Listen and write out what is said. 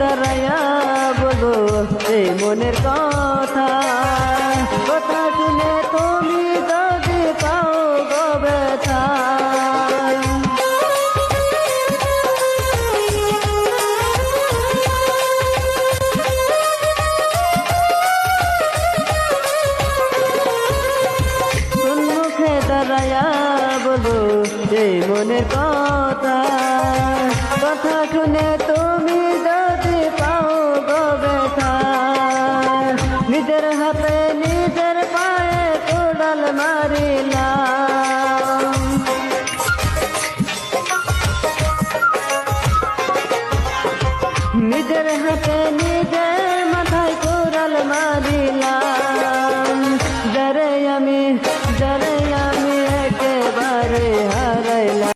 দাঁড়াইয়া বলো, এই মনের কথা। কথা শুনে তুমি যদি পাও গো ব্যথা দাঁড়াইয়া মনের কথা। কথা শুনে তুমি নিজের হাতে নিজের পায়ে কোডাল মারিলাম। নিজের হাতে নিজের মাথায় কোডাল মারিলাম। জরে আমি